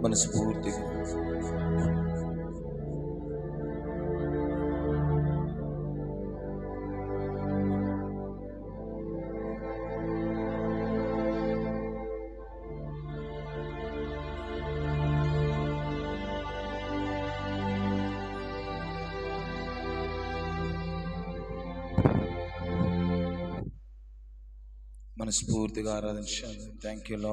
మనస్ఫూర్తిగా. మనస్ఫూర్తిగా ఆరాధించాలి. Thank you lord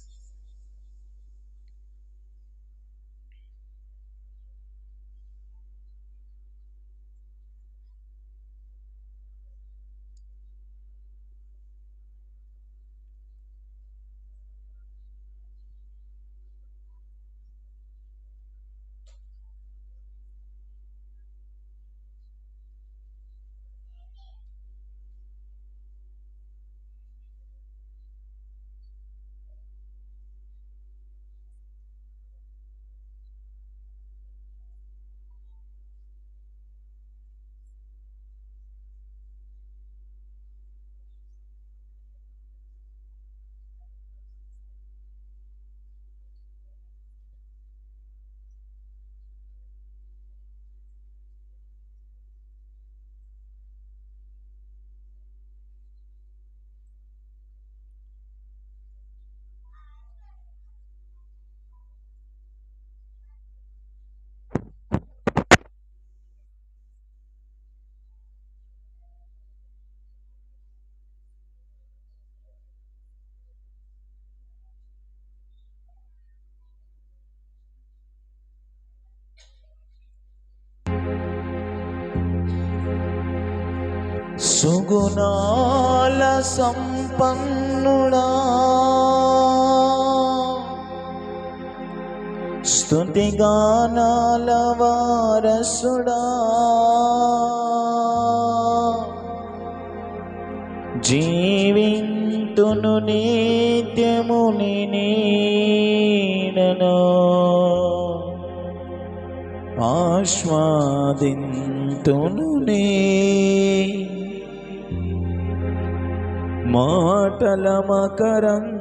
సుగుణాల సంపన్నుడా. స్తుతిగానాల వారసుడా. జీవింతును నిత్యముని నీడలో ఆస్వాదింతును నీ మాటల మకరందము.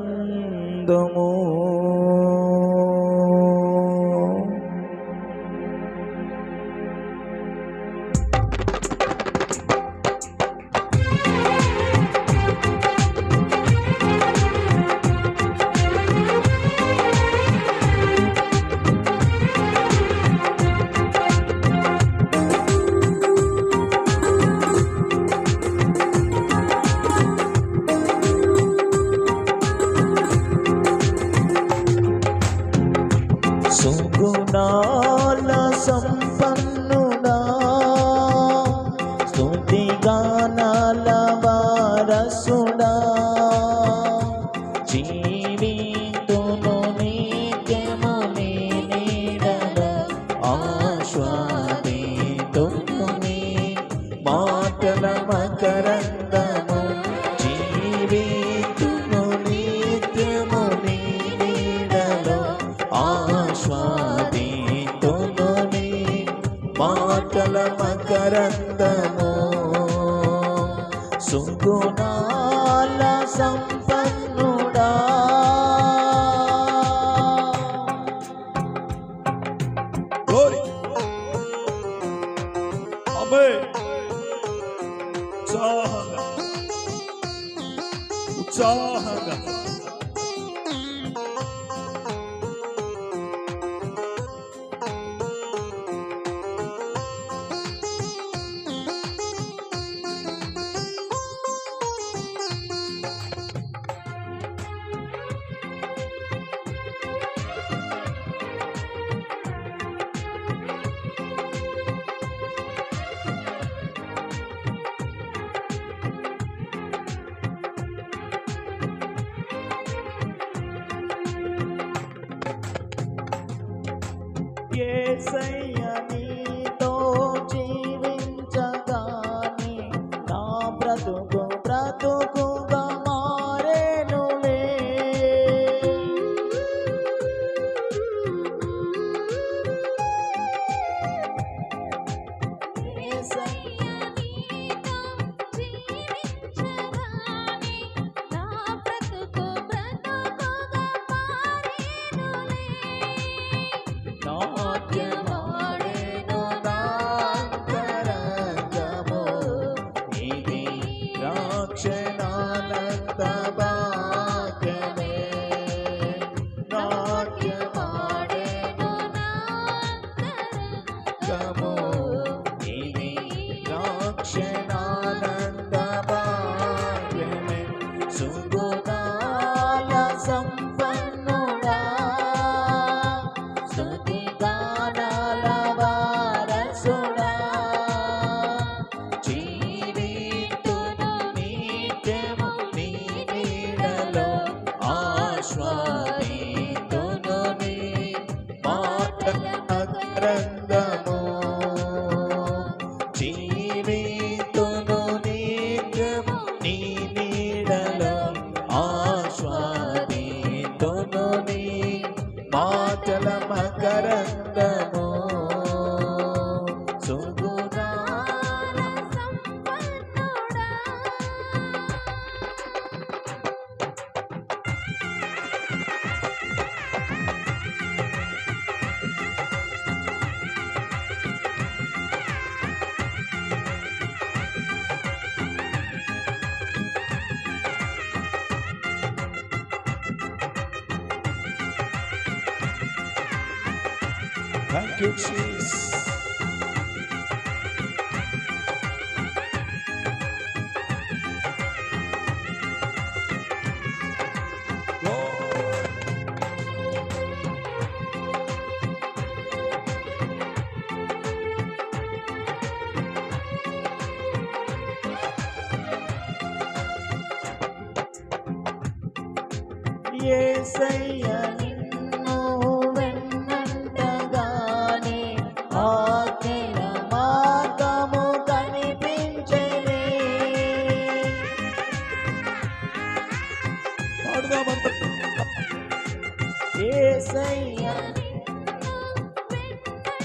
Glory. Amen. ఉత్సాహంగా ఉత్సాహంగా say चल मकरंद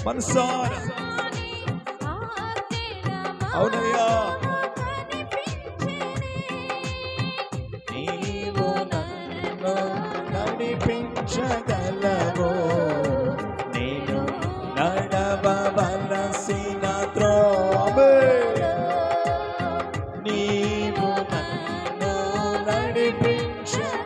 మనసార. అవునయ్యా. నీవు నన్ను నడిపించగలవు. నేను నడవలసిన త్రోవే నీవు నన్ను నడిపించగలవు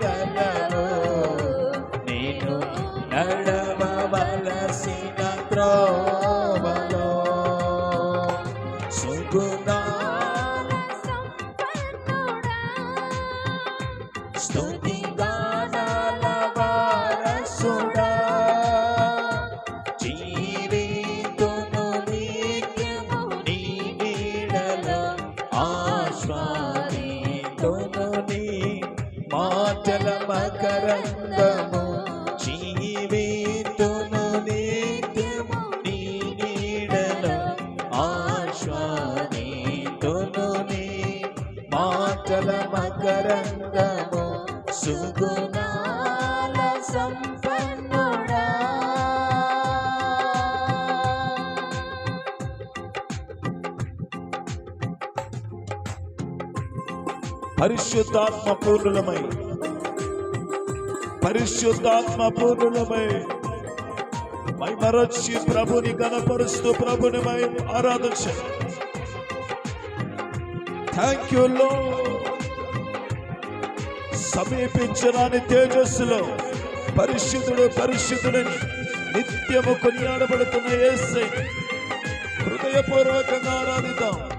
పరిశుద్ధాత్మ పూర్ణులమై పరిశుద్ధాత్మ పూర్ణులమై మైమరొచ్చి ప్రభుని కనపరుస్తూ ప్రభుని మై ఆరాధించ. థ్యాంక్ యూ లో సమీపించరాని తేజస్సులో పరిశుద్ధుడు పరిశుద్ధుడని నిత్యము కొనియాడబడుతున్న ఏసై హృదయపూర్వకంగా ఆరాధిద్దాం.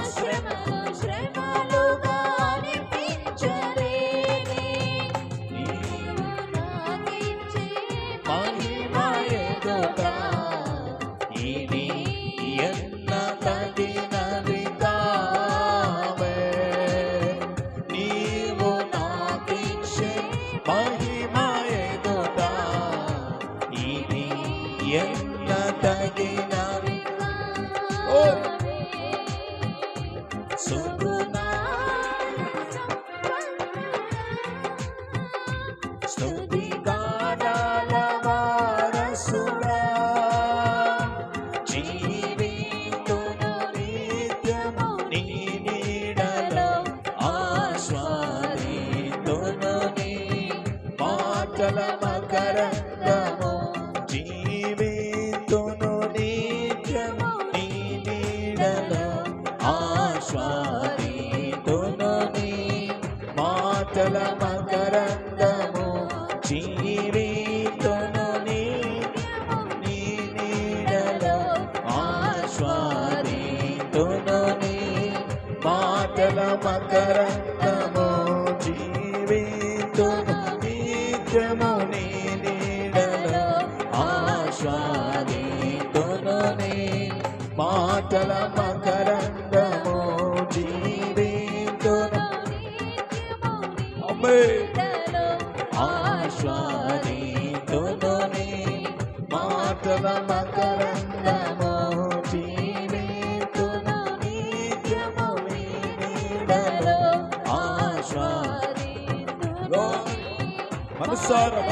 ಎತ್ತದಗೆ Tara.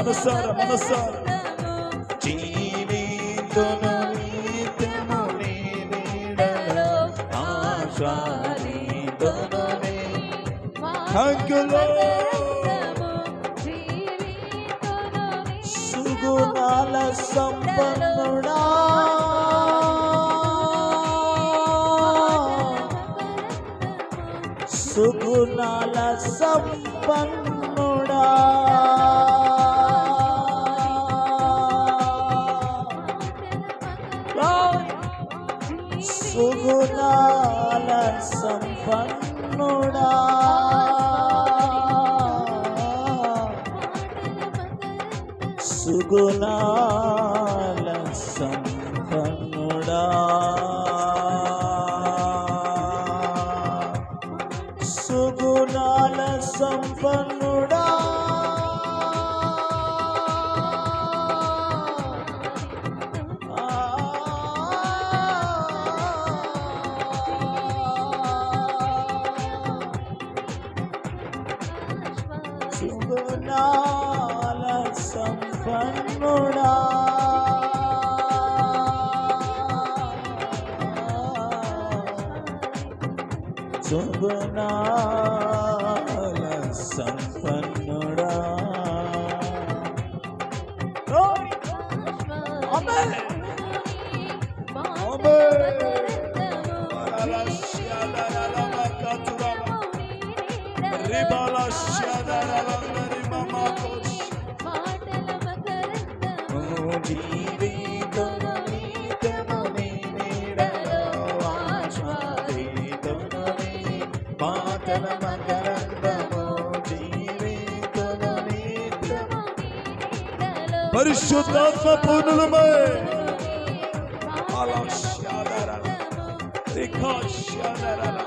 మనసార మనసార. జీవితును నిత్యము నీడలో ఆస్వాదితును నీ. Thank you, Lord. సుగుణాల సంపన్నుడా. సుగుణాల సంపన్నుడా. సుగుణాల సుగుణాల సంపన్నుడా Ribala Shadaralandari Mama మాటల మకరందము జీవితము నీతము పరిశుద్ధాత్మ పూర్ణులమై అలా షాదరల రిఖా షాదరల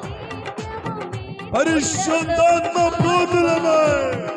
పరిశుద్ధాత్మ పూర్ణులమై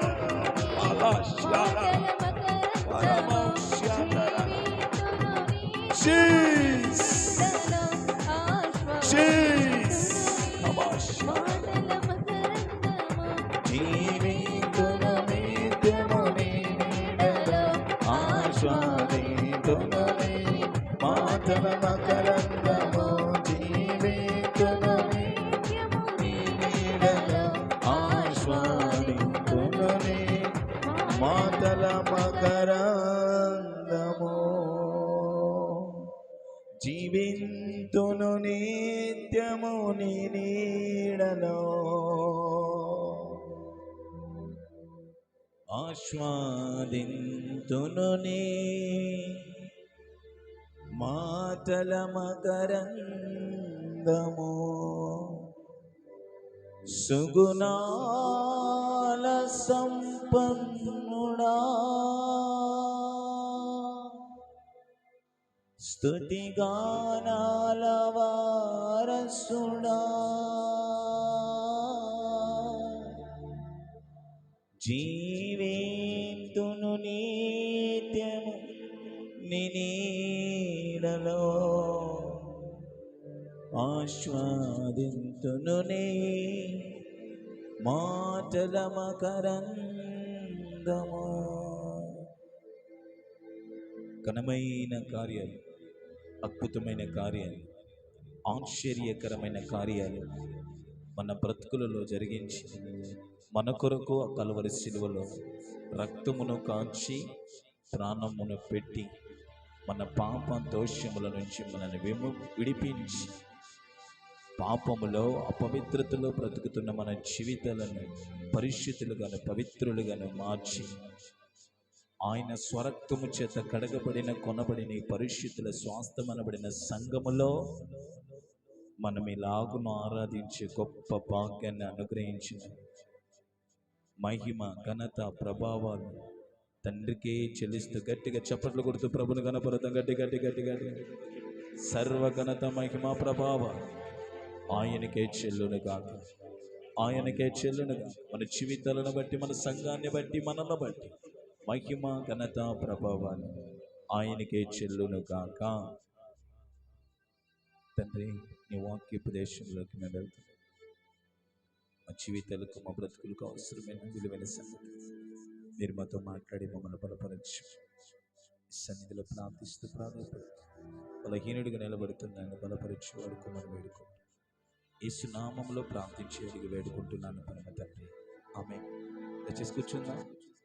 ఆస్వాదింతును మాటల మకరందము. సుగుణాల సంపన్నుడా. స్తుతిగానాల వారసుడా. జీవితును నీడలో ఆస్వాదింతును నీ మాటల మకరంగము ఘనమైన కార్యాలు అద్భుతమైన కార్యాలు ఆశ్చర్యకరమైన కార్యాలు మన బ్రతుకులలో జరిగించి మన కొరకు ఆ కలవరి శిలువలో రక్తమును కాంచి ప్రాణమును పెట్టి మన పాప దోషముల నుంచి మనల్ని విము విడిపించి పాపములో అపవిత్రతలో బ్రతుకుతున్న మన జీవితాలను పరిశుద్ధులుగాను పవిత్రులుగాను మార్చి ఆయన స్వరక్తము చేత కడగబడిన కొనబడిన పరిశుద్ధుల స్వాస్థమనబడిన సంఘములో మనం ఇలాగును ఆరాధించే గొప్ప భాగ్యాన్ని అనుగ్రహించిన మహిమ ఘనత ప్రభావాలు తండ్రికి చెల్లిస్తూ గట్టిగా చప్పట్లు కొడుతూ ప్రభుని గణపరతం గట్టి గట్టి గట్టి గట్టి. సర్వఘనత మహిమ ప్రభావ. ఆయనకే చెల్లును కాక ఆయనకే చెల్లునుగా మన జీవితాలను బట్టి మన సంఘాన్ని బట్టి మనల్ని బట్టి. మహిమ ఘనత ప్రభావాన్ని ఆయనకే చెల్లును కాక తండ్రి నీ వాక్యోపదేశంలోకి మేము వెళ్తాం. మా జీవితాలకు మా బ్రతుకులకు అవసరమైన విలువైన సంగతి. మీరు మాతో మాట్లాడి మమ్మల్ని బలపరచు. సన్నిధిలో ప్రార్థిస్తూ ప్రాధాన్యపడుతూ బలహీనుడిగా నిలబడుతున్నాను బలపరచు వాడుకోమని వేడుకుంటూ ఈ సునామంలో ప్రార్థించి అడిగి వేడుకుంటున్నాను పరమ తండ్రి. ఆమె దయచేసి కూర్చుందాం.